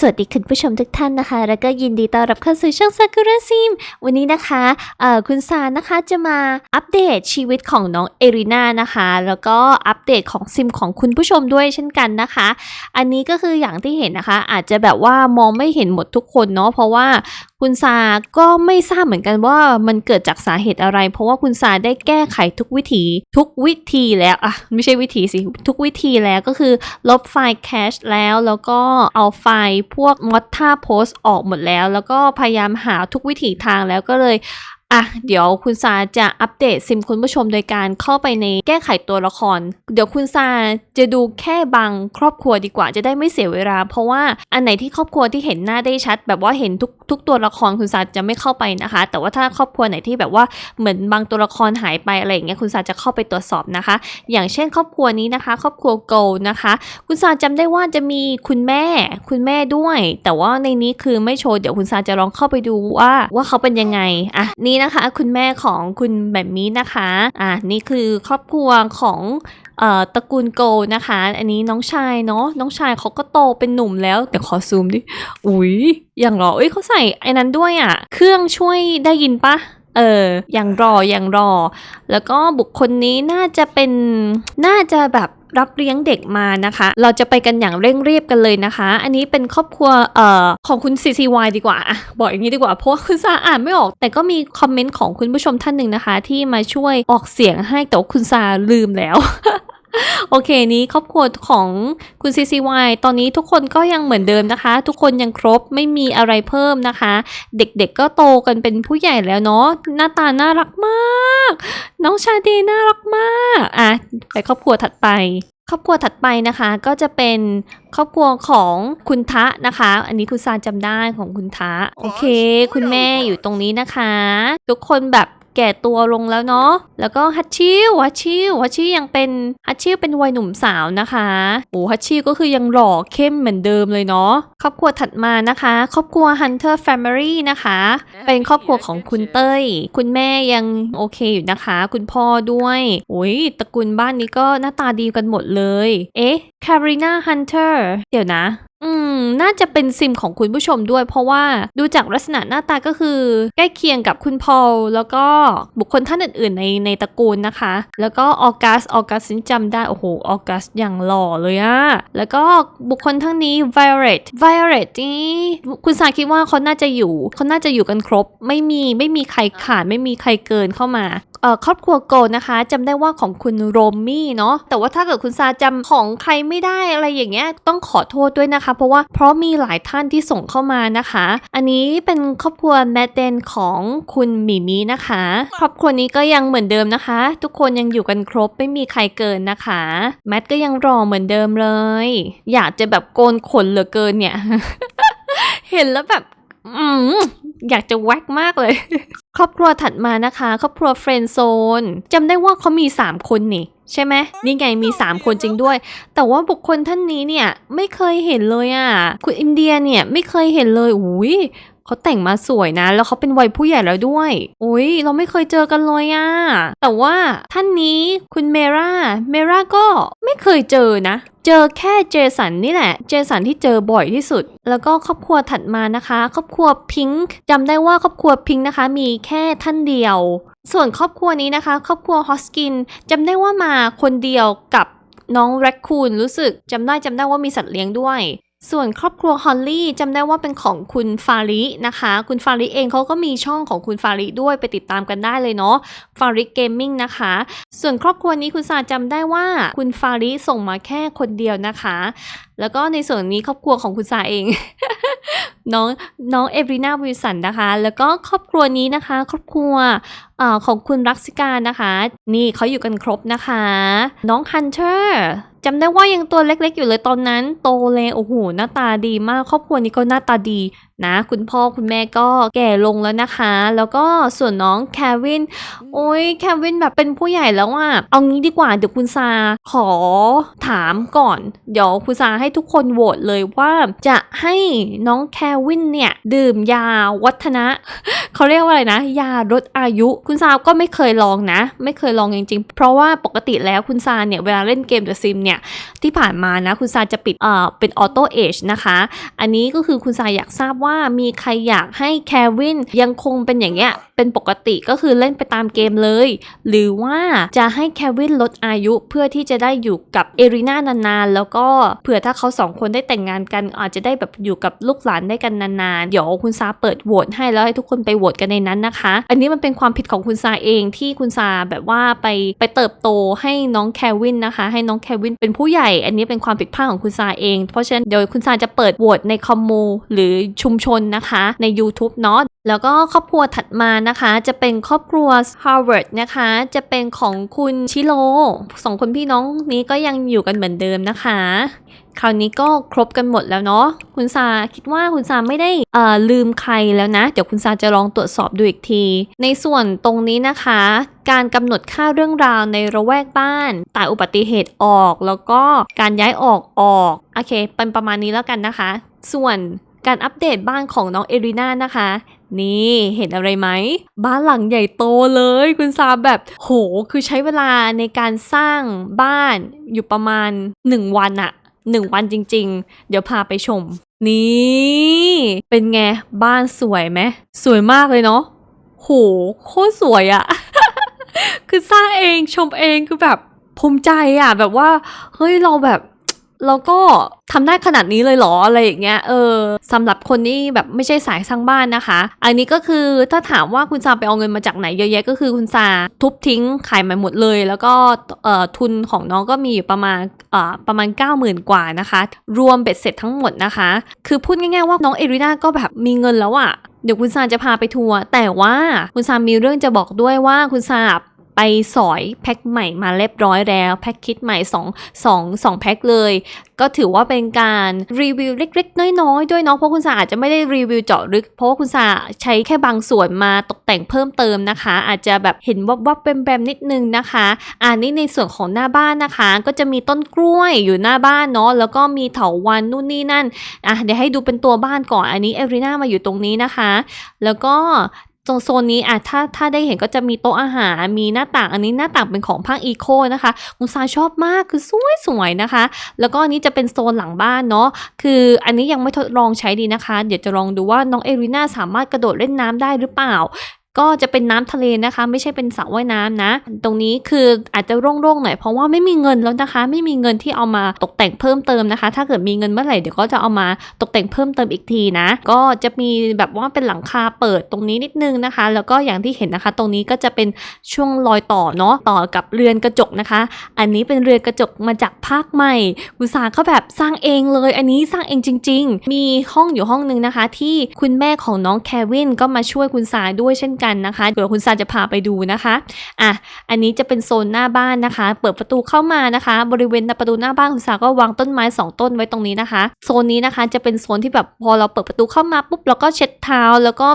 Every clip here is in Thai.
สวัสดีคุณผู้ชมทุกท่านนะคะ แล้วก็ยินดีต้อนรับเข้าสู่ช่องซากุระซิม วันนี้นะคะเอ่อคุณซานะคะจะมาอัปเดตชีวิตของน้องเอริน่านะคะ แล้วก็อัปเดตของซิมของคุณผู้ชมด้วยเช่นกันนะคะ อันนี้ก็คืออย่างที่เห็นนะคะ อาจจะแบบว่ามองไม่เห็นหมดทุกคนเนาะเพราะว่าคุณซาก็ไม่ทราบเหมือนกันว่ามันเกิดจากสาเหตุอะไร เพราะว่าคุณซาได้แก้ไขทุกวิธีทุกวิธีแล้วอะไม่ใช่วิธีสิ ทุกวิธีแล้วก็คือ ลบไฟล์แคชแล้วแล้วก็เอาไฟล์พวกมอดท่าโพสออกหมดแล้ว แล้วก็พยายามหาทุกวิถีทางแล้วก็เลย อะเดี๋ยวคุณซาจะอัปเดตซิมคุณผู้ชมโดยการเข้าไปในแก้ไขตัวละคร เดี๋ยวคุณซาจะดูแค่บางครอบครัวดีกว่าจะได้ไม่เสียเวลา เพราะว่าอันไหนที่ครอบครัวที่เห็นหน้าได้ชัด แบบว่าเห็นทุกทุกตัวละครคุณซาจะไม่เข้าไปนะคะ แต่ว่าถ้าครอบครัวไหนที่แบบว่าเหมือนบางตัวละครหายไปอะไรอย่างเงี้ยคุณซาจะเข้าไปตรวจสอบนะคะ อย่างเช่นครอบครัวนี้นะคะ ครอบครัวโกลนะคะ คุณซาจำได้ว่าจะมีคุณแม่ คุณแม่ด้วย แต่ว่าในนี้คือไม่โชว์เดี๋ยวคุณซาจะลองเข้าไปดูว่าว่าเขาเป็นยังไงอะนี่นะคะ คุณแม่ของคุณแบบนี้นะคะอะนี่คือครอบครัวของออตระกูลโกลนะคะ อันนี้น้องชายเนาะน้องชายเขาก็โตเป็นหนุ่มแล้วเดี๋ยวขอซูมดิอุ้ยอย่างหรอเอ้ยเขาใส่ไอ้นั้นด้วยอะ เครื่องช่วยได้ยินปะเอออย่างรออย่างรอ แล้วก็บุคคลนี้น่าจะเป็นน่าจะแบบ รับเลี้ยงเด็กมานะคะ เราจะไปกันอย่างเร่งรีบกันเลยนะคะ อันนี้เป็นครอบครัวเอ่อของคุณ CCY ดีกว่าอะบอกอย่างนี้ดีกว่าเพราะว่าคุณซาอ่านไม่ออก แต่ก็มีคอมเมนต์ของคุณผู้ชมท่านหนึ่งนะคะ ที่มาช่วยออกเสียงให้แต่คุณซาลืมแล้ว โอเคนี้ครอบครัวของคุณ CCY ตอนนี้ทุกคนก็ยังเหมือนเดิมนะคะ ทุกคนยังครบไม่มีอะไรเพิ่มนะคะ เด็กๆก็โตกันเป็นผู้ใหญ่แล้วเนาะหน้าตาน่ารักมาก น้องชาเดน่ารักมากอะไปครอบครัวถัดไปครอบครัวถัดไปนะคะก็จะเป็นครอบครัวของคุณทะนะคะ อันนี้คุณซานจำได้ของคุณทะ โอเค คุณแม่อยู่ตรงนี้นะคะ ทุกคนแบบ แก่ตัวลงแล้วเนาะ แล้วก็ฮัตชิวฮัตชิวฮัตชิยังเป็นฮัตชิวเป็นวัยหนุ่มสาวนะคะโอ้ฮัตชิก็คือยังหล่อเข้มเหมือนเดิมเลยเนาะ ครอบครัวถัดมานะคะ ครอบครัว Hunter Family นะคะ เป็นครอบครัวของคุณเต้ย คุณแม่ยังโอเคอยู่นะคะ คุณพ่อด้วยโอ้ยตระกูลบ้านนี้ก็หน้าตาดีกันหมดเลย เอ๊ะ Karina Hunter เดี๋ยวนะ มน่าจะเป็นซิมของคุณผู้ชมด้วย เพราะว่าดูจากลักษณะหน้าตาก็คือ ใกล้เคียงกับคุณพอลแล้วก็บุคคลท่านอื่นๆ ในในตระกูลนะคะ แล้วก็ออกัสออกัสจำได้โอ้โหออกัสอย่างหล่อเลยอะแล้วก็บุคคลทั้งนี้ Violet Violet นี่คุณสาคิดว่าเขาน่าจะอยู่เขาน่าจะอยู่กันครบ ไม่มีไม่มีใครขาดไม่มีใครเกินเข้ามา ครอบครัวโกนะคะจำได้ว่าของคุณโรมมี่เนาะแต่ว่าถ้าเกิดคุณซาจำของใครไม่ได้อะไรอย่างเงี้ยต้องขอโทษด้วยนะคะ เพราะว่าเพราะมีหลายท่านที่ส่งเข้ามานะคะ อันนี้เป็นครอบครัวแมดเดนของคุณหมีมีนะคะ ครอบครัวนี้ก็ยังเหมือนเดิมนะคะ ทุกคนยังอยู่กันครบไม่มีใครเกินนะคะแมทก็ยังรอเหมือนเดิมเลย อยากจะแบบโกนขนเหลือเกินเนี่ย เห็นแล้วแบบ อืม อยากจะแว็กมากเลย ครอบครัวถัดมานะคะ ครอบครัวเฟรนด์โซนจำได้ว่าเขามี 3 คนนี่ใช่ไหมนี่ไงมี 3 คนจริงด้วย แต่ว่าบุคคลท่านนี้เนี่ยไม่เคยเห็นเลยอะ่ะ คุณอินเดียเนี่ยไม่เคยเห็นเลยอุ้ย เขาแต่งมาสวยนะ แล้วเขาเป็นวัยผู้ใหญ่แล้วด้วยอุ้ยเราไม่เคยเจอกันเลยอะ่ะแต่ว่าท่านนี้คุณเมราเมราก็ไม่เคยเจอนะเจอแค่เจสันนี่แหละ เจสันที่เจอบ่อยที่สุด แล้วก็ครอบครัวถัดมานะคะ ครอบครัวพิงค์จำได้ว่าครอบครัวพิงค์นะคะ มีแค่ท่านเดียว ส่วนครอบครัวนี้นะคะ ครอบครัวฮอสกินจำได้ว่ามาคนเดียวกับน้องแรคคูนรู้สึกจำได้จำได้ว่ามีสัตว์เลี้ยงด้วย ส่วนครอบครัวฮอลลี่จำได้ว่าเป็นของคุณฟารินะคะ คุณฟาริเองเขาก็มีช่องของคุณฟาริด้วยไปติดตามกันได้เลยเนาะฟาริเกมมิ่งนะคะ ส่วนครอบครัวนี้คุณซาจำได้ว่าคุณฟาริส่งมาแค่คนเดียวนะคะ แล้วก็ในส่วนนี้ครอบครัวของคุณสาเอง น้องน้องเอฟรีนาวิลสันนะคะ แล้วก็ครอบครัวนี้นะคะ ครอบครัวอของคุณรักษิการนะคะ นี่เขาอยู่กันครบนะคะ น้องฮันเตอร์จำได้ว่ายังตัวเล็กๆอยู่เลยตอนนั้น โตเลยโอ้โหหน้าตาดีมาก ครอบครัวนี้ก็หน้าตาดี นะ คุณพ่อคุณแม่ก็แก่ลงแล้วนะคะ แล้วก็ส่วนน้องแควิน โอ้ยแควินแบบเป็นผู้ใหญ่แล้วอะเอางี้ดีกว่าเดี๋ยวคุณซาขอถามก่อน เดี๋ยวคุณซาให้ทุกคนโหวตเลยว่าจะให้น้องแควินเนี่ย ดื่มยาวัฒนะ เขาเรียกว่าอะไรนะ ยาลดอายุ คุณซาก็ไม่เคยลองนะ ไม่เคยลองจริงๆ เพราะว่าปกติแล้วคุณซาเนี่ย เวลาเล่นเกม The Sim เนี่ย ที่ผ่านมานะ คุณซาจะปิดเอ่อเป็นออโต้เอจนะคะ อันนี้ก็คือคุณซาอยากทราบว่า่ามีใครอยากให้แควินยังคงเป็นอย่างเงี้ยเป็นปกติก็คือเล่นไปตามเกมเลย หรือว่าจะให้แควินลดอายุเพื่อที่จะได้อยู่กับเอริน่านานๆ แล้วก็เผื่อถ้าเขาสองคนได้แต่งงานกันอาจจะได้แบบอยู่กับลูกหลานได้กันนานๆ เดี๋ยวคุณซาเปิดโหวตให้แล้วให้ทุกคนไปโหวตกันในนั้นนะคะ อันนี้มันเป็นความผิดของคุณซาเองที่คุณซาแบบว่าไปไปเติบโตให้น้องแควินนะคะ ให้น้องแควินเป็นผู้ใหญ่ อันนี้เป็นความผิดพลาดของคุณซาเอง เพราะฉะนั้นเดี๋ยวคุณซาจะเปิดโหวตในคอมมูหรือชุมชนนะคะ ใน YouTube เนาะแล้วก็ครอบครัวถัดมานะคะ จะเป็นครอบครัว Harvard นะคะ จะเป็นของคุณชิโร่สองคนพี่น้องนี้ก็ยังอยู่กันเหมือนเดิมนะคะ คราวนี้ก็ครบกันหมดแล้วเนาะคุณซาคิดว่าคุณซาไม่ได้ลืมใครแล้วนะ เดี๋ยวคุณซาจะลองตรวจสอบดูอีกที ในส่วนตรงนี้นะคะ การกำหนดค่าเรื่องราวในระแวกบ้านตายอุบัติเหตุออก แล้วก็การย้ายออกออกโอเค เป็นประมาณนี้แล้วกันนะคะ ส่วน การอัปเดตบ้านของน้องเอริน่านะคะ นี่เห็นอะไรไหม บ้านหลังใหญ่โตเลยคุณซาแบบโหคือใช้เวลาในการสร้างบ้านอยู่ประมาณ 1 วันอะหนึ่งวันจริง ๆ เดี๋ยวพาไปชม นี่ เป็นไง บ้านสวยไหมสวยมากเลยเนาะโหโคตรสวยอะคือสร้างเองชมเองคือแบบภูมิใจอะแบบว่า เฮ้ยเราแบบ เราก็ทำได้ขนาดนี้เลยเหรออะไรอย่างเงี้ยเออสำหรับคนที่แบบไม่ใช่สายสร้างบ้านนะคะ อันนี้ก็คือถ้าถามว่าคุณซาไปเอาเงินมาจากไหนเยอะแยะก็คือคุณซาทุบทิ้งขายมันหมดเลย แล้วก็เอ่อทุนของน้องก็มีอยู่ประมาณเอ่อประมาณ 90,000 กว่านะคะ รวมเบ็ดเสร็จทั้งหมดนะคะ คือพูดง่ายๆว่าน้องเอริน่าก็แบบมีเงินแล้วอะเดี๋ยวคุณซาจะพาไปทัวร์แต่ว่าคุณซามีเรื่องจะบอกด้วยว่าคุณซา ไปสอยแพ็คใหม่มาเรียบร้อยแล้วแพ็คคิดใหม่2 2 2แพ็คเลย ก็ถือว่าเป็นการรีวิวเล็กๆ น้อยๆ ด้วยเนาะเพราะคุณสาอาจจะไม่ได้รีวิวเจาะลึก เพราะว่าคุณสาใช้แค่บางส่วนมาตกแต่งเพิ่มเติมนะคะ อาจจะแบบเห็นวับวับๆแบมนิดนึงนะคะอันนี้ในส่วนของหน้าบ้านนะคะ ก็จะมีต้นกล้วยอยู่หน้าบ้านเนาะแล้วก็มีเถาวันนู่นนี่นั่นอะเดี๋ยวให้ดูเป็นตัวบ้านก่อนอันนี้เอริน่ามาอยู่ตรงนี้นะคะ แล้วก็ โซนนี้อะถ้าถ้าได้เห็นก็จะมีโต๊ะอาหารมีหน้าต่างอันนี้หน้าต่างเป็นของภาคอีโคนะคะคุณซาชอบมากคือสวยสวยๆนะคะ แล้วก็อันนี้จะเป็นโซนหลังบ้านเนาะคืออันนี้ยังไม่ทดลองใช้ดีนะคะ เดี๋ยวจะลองดูว่าน้องเอริน่าสามารถกระโดดเล่นน้ำได้หรือเปล่า ก็จะเป็นน้ำทะเลนะคะ ไม่ใช่เป็นสระว่ายน้ำนะ ตรงนี้คืออาจจะโร่งๆหน่อยเพราะว่าไม่มีเงินแล้วนะคะ ไม่มีเงินที่เอามาตกแต่งเพิ่มเติมนะคะ ถ้าเกิดมีเงินเมื่อไหร่เดี๋ยวก็จะเอามาตกแต่งเพิ่มเติมอีกทีนะ ก็จะมีแบบว่าเป็นหลังคาเปิดตรงนี้นิดนึงนะคะ แล้วก็อย่างที่เห็นนะคะ ตรงนี้ก็จะเป็นช่วงรอยต่อเนาะต่อกับเรือนกระจกนะคะ อันนี้เป็นเรือนกระจกมาจากภาคใหม่อุตสาห์เขาแบบสร้างเองเลย อันนี้สร้างเองจริง ๆ มีห้องอยู่ห้องนึงนะคะ ที่คุณแม่ของน้องแควินก็มาช่วยคุณสาด้วยเช่นกันนะคะเดี๋ยวคุณซาจะพาไปดูนะคะอะอันนี้จะเป็นโซนหน้าบ้านนะคะ เปิดประตูเข้ามานะคะ บริเวณประตูหน้าบ้านคุณซาก็วางต้นไม้สองต้นไว้ตรงนี้นะคะ โซนนี้นะคะจะเป็นโซนที่แบบพอเราเปิดประตูเข้ามาปุ๊บเราก็เช็ดเท้าแล้วก็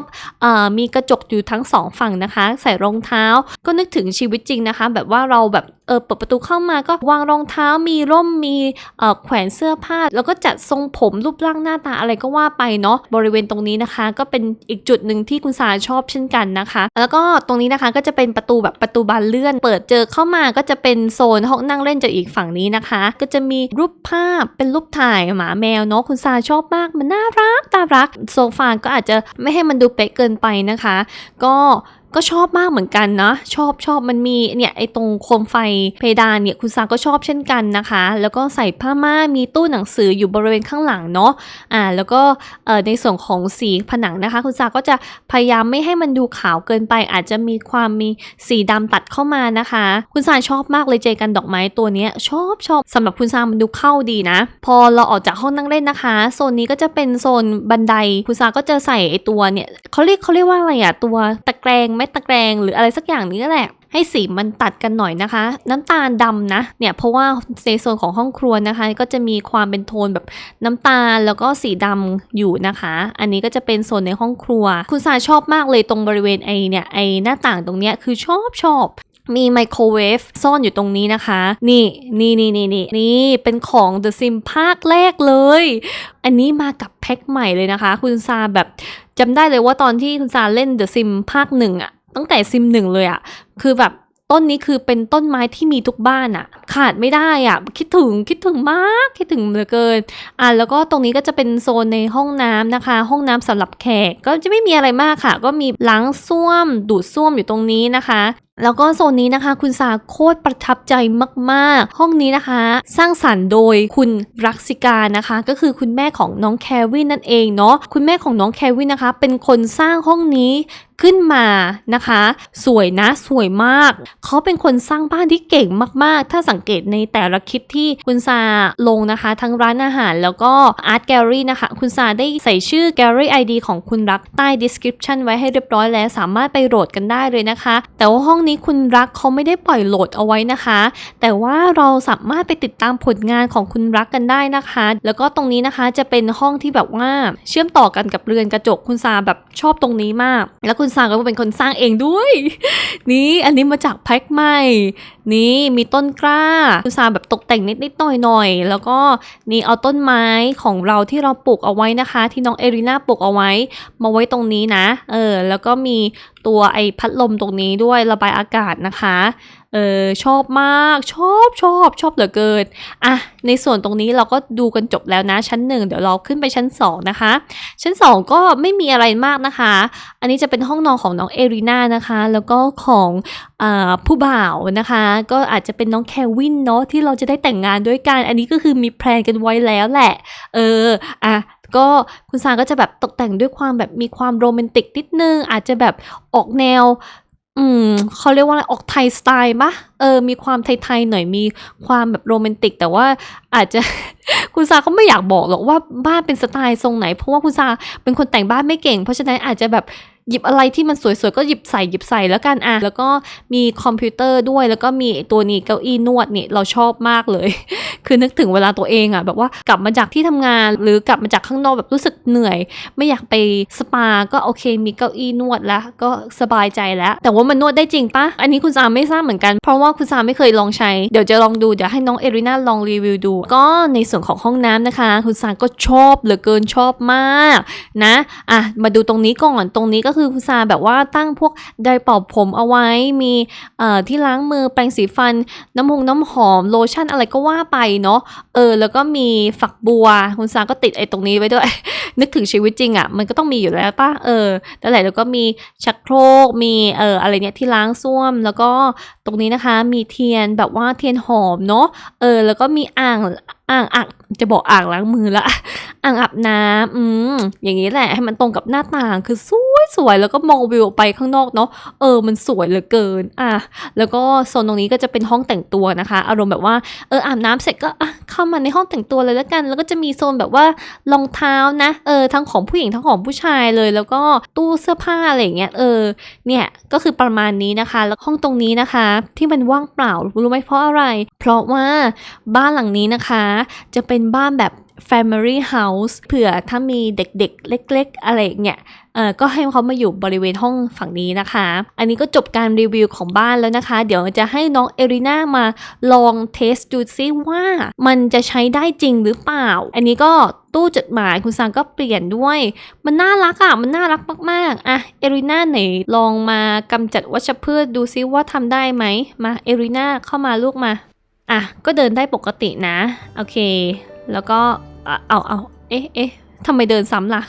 มีกระจกอยู่ทั้งสองฝั่งนะคะ ใส่รองเท้าก็นึกถึงชีวิตจริงนะคะ แบบว่าเราแบบเออเปิดประตูเข้ามาก็วางรองเท้ามีร่มมีเออแขวนเสื้อผ้า แล้วก็จัดทรงผมรูปร่างหน้าตาอะไรก็ว่าไปเนาะบริเวณตรงนี้นะคะ ก็เป็นอีกจุดหนึ่งที่คุณสาชอบเช่นกันนะคะ แล้วก็ตรงนี้นะคะก็จะเป็นประตูแบบประตูบานเลื่อน เปิดเจอเข้ามาก็จะเป็นโซนห้องนั่งเล่นจากอีกฝั่งนี้นะคะ ก็จะมีรูปภาพเป็นรูปถ่ายหมาแมวเนาะคุณสาชอบมากมันน่ารักน่ารักโซฟาก็อาจจะไม่ให้มันดูเป๊ะเกินไปนะคะ ก็ ก็ชอบมากเหมือนกันนะ ชอบชอบมันมีเนี่ยไอตรงโคมไฟเพดานเนี่ยคุณซาก็ชอบเช่นกันนะคะ แล้วก็ใส่ผ้าม่านมีตู้หนังสืออยู่บริเวณข้างหลังเนาะอ่าแล้วก็เอ่อในส่วนของสีผนังนะคะ คุณซาก็จะพยายามไม่ให้มันดูขาวเกินไป อาจจะมีความมีสีดำตัดเข้ามานะคะ คุณซาชอบมากเลยเจกันดอกไม้ตัวเนี้ยชอบชอบสำหรับคุณซามันดูเข้าดีนะ พอเราออกจากห้องนั่งเล่นนะคะโซนนี้ก็จะเป็นโซนบันไดคุณซาก็จะใส่ไอตัวเนี่ยเขาเรียกเขาเรียกว่าอะไรอะตัวตะ แกรงไม่ตะแกรงหรืออะไรสักอย่างนี้แหละให้สีมันตัดกันหน่อยนะคะ น้ำตาลดำนะเนี่ยเพราะว่าในโซนของห้องครัวนะคะ ก็จะมีความเป็นโทนแบบน้ำตาลแล้วก็สีดำอยู่นะคะ อันนี้ก็จะเป็นโซนในห้องครัว คุณซาชอบมากเลยตรงบริเวณไอเนี่ยไอหน้าต่างตรงเนี้ยคือชอบชอบ มีไมโครเวฟซ่อนอยู่ตรงนี้นะคะ นี่นี่นี่นี่นี่นี่เป็นของ The Sim ภาคแรกเลย อันนี้มากับแพ็คใหม่เลยนะคะ คุณซาแบบจำได้เลยว่าตอนที่คุณซาเล่น The Sim ภาคหนึ่งอะตั้งแต่ซิมหนึ่งเลยอะคือแบบต้นนี้คือเป็นต้นไม้ที่มีทุกบ้านอะขาดไม่ได้อะคิดถึงคิดถึงมากคิดถึงเหลือเกินอะแล้วก็ตรงนี้ก็จะเป็นโซนในห้องน้ำนะคะ ห้องน้ำสำหรับแขกก็จะไม่มีอะไรมากค่ะ ก็มีล้างส้วมดูดส้วมอยู่ตรงนี้นะคะแล้วก็โซนนี้นะคะ คุณสาโคตรประทับใจมาก ๆ ห้องนี้นะคะ สร้างสรรค์โดยคุณรักสิกานะคะ ก็คือคุณแม่ของน้องแควินนั่นเองเนาะคุณแม่ของน้องแควินนะคะ เป็นคนสร้างห้องนี้ขึ้นมานะคะ สวยนะสวยมาก เขาเป็นคนสร้างบ้านที่เก่งมาก ๆ ถ้าสังเกตในแต่ละคลิปที่คุณซาลงนะคะ ทั้งร้านอาหารแล้วก็อาร์ตแกลลี่นะคะ คุณซาได้ใส่ชื่อ Gallery ID ของคุณรักใต้ description ไว้ให้เรียบร้อยแล้ว สามารถไปโหลดกันได้เลยนะคะ แต่ว่าห้องนี้คุณรักเขาไม่ได้ปล่อยโหลดเอาไว้นะคะ แต่ว่าเราสามารถไปติดตามผลงานของคุณรักกันได้นะคะ แล้วก็ตรงนี้นะคะจะเป็นห้องที่แบบว่าเชื่อมต่อกันกับเรือนกระจกคุณซาแบบชอบตรงนี้มาก แล้วคุณซาก็เป็นคนสร้างเองด้วย นี่อันนี้มาจากแพ็คใหม่ นี่มีต้นกล้าคุณซาแบบตกแต่งนิดนิดๆหน่อยหน่อยๆแล้วก็นี่เอาต้นไม้ของเราที่เราปลูกเอาไว้นะคะ ที่น้องเอริน่าปลูกเอาไว้ มาไว้ตรงนี้นะ เออ แล้วก็มี ตัวไอพัดลมตรงนี้ด้วยระบายอากาศนะคะเออชอบมากชอบชอบชอบเหลือเกินอะในส่วนตรงนี้เราก็ดูกันจบแล้วนะชั้นหนึ่งเดี๋ยวเราขึ้นไปชั้นสองนะคะ ชั้นสองก็ไม่มีอะไรมากนะคะ อันนี้จะเป็นห้องนอนของน้องเอริน่านะคะ แล้วก็ของอผู้บ่าวนะคะ ก็อาจจะเป็นน้องแควินเนาะที่เราจะได้แต่งงานด้วยกัน อันนี้ก็คือมีแพลนกันไว้แล้วแหละ เอออะ ก็คุณซาก็จะแบบตกแต่งด้วยความแบบมีความโรแมนติกนิดนึง อาจจะแบบออกแนว อืมเขาเรียกว่าอะไรออกไทยสไตล์ปะเออ มีความไทยๆหน่อยมีความแบบโรแมนติก แต่ว่าอาจจะ คุณซาก็ไม่อยากบอกหรอกว่าบ้านเป็นสไตล์ทรงไหน เพราะว่าคุณซาเป็นคนแต่งบ้านไม่เก่ง เพราะฉะนั้นอาจจะแบบ หยิบอะไรที่มันสวยๆ ก็หยิบใส่หยิบใส่แล้วกันอะแล้วก็มีคอมพิวเตอร์ด้วย แล้วก็มีตัวนี้เก้าอี้นวดนี่เราชอบมากเลย คือนึกถึงเวลาตัวเองอะแบบว่ากลับมาจากที่ทำงาน หรือกลับมาจากข้างนอกแบบรู้สึกเหนื่อย ไม่อยากไปสปาก็โอเคมีเก้าอี้นวดแล้ว ก็สบายใจแล้ว แต่ว่ามันนวดได้จริงปะอันนี้คุณซามไม่ทราบเหมือนกันเพราะว่าคุณซามไม่เคยลองใช้เดี๋ยวจะลองดูเดี๋ยวให้น้องเอริน่าลองรีวิวดู ก็ในส่วนของห้องน้ำนะคะ คุณซาก็ชอบเหลือเกินชอบมากนะอะมาดูตรงนี้ก่อนตรงนี้ก็คือคุณซาแบบว่าตั้งพวกไดร์เป่าผมเอาไว้มีเอ่อที่ล้างมือแปรงสีฟัน น้ำมงน้ำหอมโลชั่นอะไรก็ว่าไปเนาะเออแล้วก็มีฝักบัว คุณซาก็ติดไอ้ตรงนี้ไว้ด้วย นึกถึงชีวิตจริงอะ่ะมันก็ต้องมีอยู่แล้วป่ะเออแต่แหละแล้วก็มีชักโครกมีเอ่ออะไรเนี่ยที่ล้างส้วมแล้วก็ตรงนี้นะคะมีเทียนแบบว่าเทียนหอมเนาะเออแล้วก็มีอ่าง อ่างอ่างจะบอกอ่างล้างมือละอ่างอาบน้ำอืมอย่างนี้แหละให้มันตรงกับหน้าต่างคือสวยสวยแล้วก็มองวิวไปข้างนอกเนาะเออมันสวยเหลือเกินอะแล้วก็โซนตรงนี้ก็จะเป็นห้องแต่งตัวนะคะ อารมณ์แบบว่าเอออาบน้ำเสร็จก็อะเข้ามาในห้องแต่งตัวเลยแล้วกัน แล้วก็จะมีโซนแบบว่ารองเท้านะเออทั้งของผู้หญิงทั้งของผู้ชายเลย แล้วก็ตู้เสื้อผ้าอะไรเงี้ยเออเนี่ยก็คือประมาณนี้นะคะ แล้วห้องตรงนี้นะคะ ที่มันว่างเปล่ารู้ไหมเพราะอะไร เพราะว่าบ้านหลังนี้นะคะจะเป็นบ้านแบบ Family House เผื่อถ้ามีเด็กๆ เล็ก ๆ อะไรเงี้ยเออก็ให้เขามาอยู่บริเวณห้องฝั่งนี้นะคะ อันนี้ก็จบการรีวิวของบ้านแล้วนะคะ เดี๋ยวจะให้น้องเอริน่ามาลองเทสดูซิว่ามันจะใช้ได้จริงหรือเปล่า อันนี้ก็ตู้จดหมายคุณซังก็เปลี่ยนด้วย มันน่ารักอะ่ะ มันน่ารักมากๆ อะ เอริน่าไหนลองมากำจัดวัชพืชดูซิว่าทำได้ไหม มาเอริน่าเข้ามาลูกมา อะก็เดินได้ปกตินะ โอเค แล้วก็เอาเอาเอ๊ะเอ๊ะทำไมเดินซ้ำล่ะ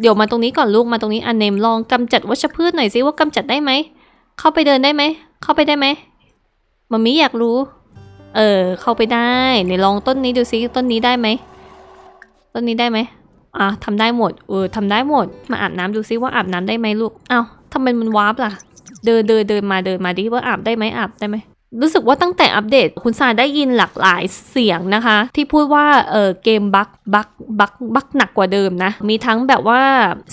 เดี๋ยวมาตรงนี้ก่อนลูกมาตรงนี้อันเนมลองกำจัดวัชพืชหน่อยซิว่ากำจัดได้ไหม เข้าไปเดินได้ไหม เข้าไปได้ไหมมามิอยากรู้ เออ เข้าไปได้ไหนลองต้นนี้ดูซิต้นนี้ได้ไหม ต้นนี้ได้ไหมอะทำได้หมด เออทำได้หมด มาอาบน้ำดูซิว่าอาบน้ำได้ไหมลูก เอ้าทำไมมันวาร์ปล่ะ เดินเดินเดินมาเดินมาดิว่าอาบได้ไหมอาบได้ไหม รู้สึกว่าตั้งแต่อัปเดตคุณซาได้ยินหลากหลายเสียงนะคะ ที่พูดว่าเออเกมบักบักบักบักหนักกว่าเดิมนะ มีทั้งแบบว่า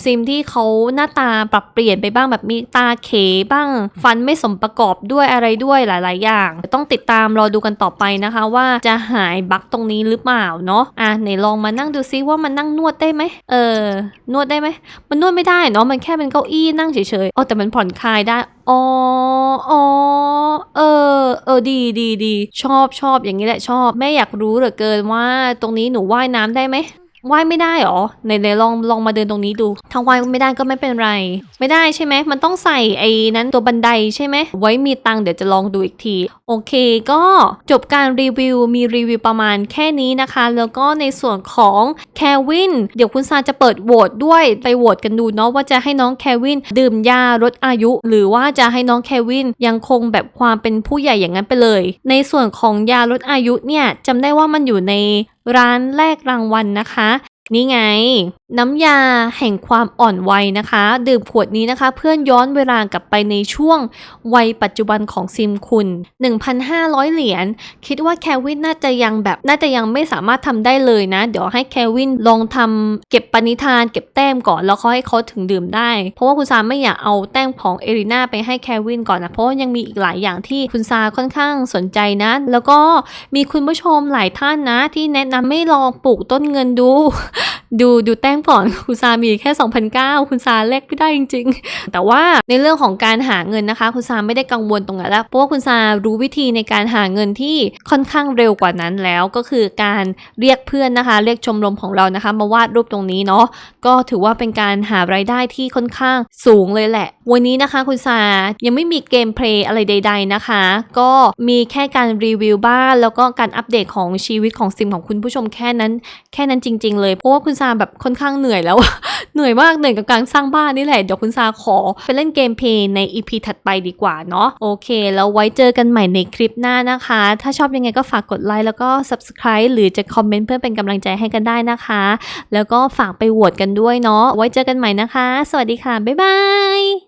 ซิมที่เขาหน้าตาปรับเปลี่ยนไปบ้างแบบมีตาเขบ้างฟันไม่สมประกอบด้วยอะไรด้วยหลาย ๆ อย่าง ต้องติดตามรอดูกันต่อไปนะคะ ว่าจะหายบักตรงนี้หรือเปล่าเนาะอะไหนลองมานั่งดูซิว่ามันนั่งนวดได้ไหมเออนวดได้ไหมมันนวดไม่ได้เนาะมันแค่เป็นเก้าอี้นั่งเฉยๆอ๋อแต่มันผ่อนคลายได้ อ๋ออ๋อเออ เออ ดีดีดี ชอบชอบอย่างนี้แหละชอบ แม่อยากรู้เหลือเกินว่าตรงนี้หนูว่ายน้ำได้ไหม ว่ายไม่ได้หรอในในลองลองมาเดินตรงนี้ดูถ้าว่ายไม่ได้ก็ไม่เป็นไร ไม่ได้ใช่ไหมมันต้องใส่ไอ้นั้นตัวบันไดใช่ไหมไว้มีตังเดี๋ยวจะลองดูอีกที โอเค ก็จบการรีวิวมีรีวิวประมาณแค่นี้นะคะ แล้วก็ในส่วนของแควินเดี๋ยวคุณซาจะเปิดโหวตด้วยไปโหวตกันดูเนาะว่าจะให้น้องแควินดื่มยาลดอายุ หรือว่าจะให้น้องแควินยังคงแบบความเป็นผู้ใหญ่อย่างนั้นไปเลย ในส่วนของยาลดอายุเนี่ยจำได้ว่ามันอยู่ใน ร้านแลกรางวัลนะคะ นี่ไงน้ำยาแห่งความอ่อนวัยนะคะ ดื่มขวดนี้นะคะ เพื่อนย้อนเวลากลับไปในช่วงวัยปัจจุบันของซิมคุณ 1,500 เหรียญคิดว่าแควินน่าจะยังแบบน่าจะยังไม่สามารถทำได้เลยนะ เดี๋ยวให้แควินลองทำเก็บปณิธาน เก็บแต้มก่อนแล้วเขาให้เขาถึงดื่มได้ เพราะว่าคุณซาไม่อยากเอาแต้มของเอริน่าไปให้แควินก่อนนะเพราะว่ายังมีอีกหลายอย่างที่คุณซาค่อนข้างสนใจนะ แล้วก็มีคุณผู้ชมหลายท่านนะ ที่แนะนำไม่ลองปลูกต้นเงินดู ดูดูแต้มก่อนคุณซามีแค่ 2,009คุณซาแลกไม่ได้จริง ๆ แต่ว่าในเรื่องของการหาเงินนะคะ คุณซาไม่ได้กังวลตรงนั้นแล้วเพราะว่าคุณซารู้วิธีในการหาเงินที่ค่อนข้างเร็วกว่านั้นแล้วก็คือการเรียกเพื่อนนะคะ เรียกชมรมของเรานะคะ มาวาดรูปตรงนี้เนาะก็ถือว่าเป็นการหารายได้ที่ค่อนข้างสูงเลยแหละ วันนี้นะคะคุณซายังไม่มีเกมเพลย์อะไรใด ๆนะคะ ก็มีแค่การรีวิวบ้าน แล้วก็การอัปเดตของชีวิตของซิมของคุณผู้ชมแค่นั้น แค่นั้นจริง ๆ เลยเพราะว่าคุณซาแบบค่อนข้างเหนื่อยแล้วเหนื่อยมากเหนื่อยกับการสร้างบ้านนี่แหละ เดี๋ยวคุณซาขอไปเล่นเกมเพย์ในอีพีถัดไปดีกว่าเนาะโอเค แล้วไว้เจอกันใหม่ในคลิปหน้านะคะ ถ้าชอบยังไงก็ฝากกดไลค์แล้วก็ subscribe หรือจะคอมเมนต์เพื่อเป็นกำลังใจให้กันได้นะคะ แล้วก็ฝากไปโหวตกันด้วยเนาะไว้เจอกันใหม่นะคะ สวัสดีค่ะบ๊ายบาย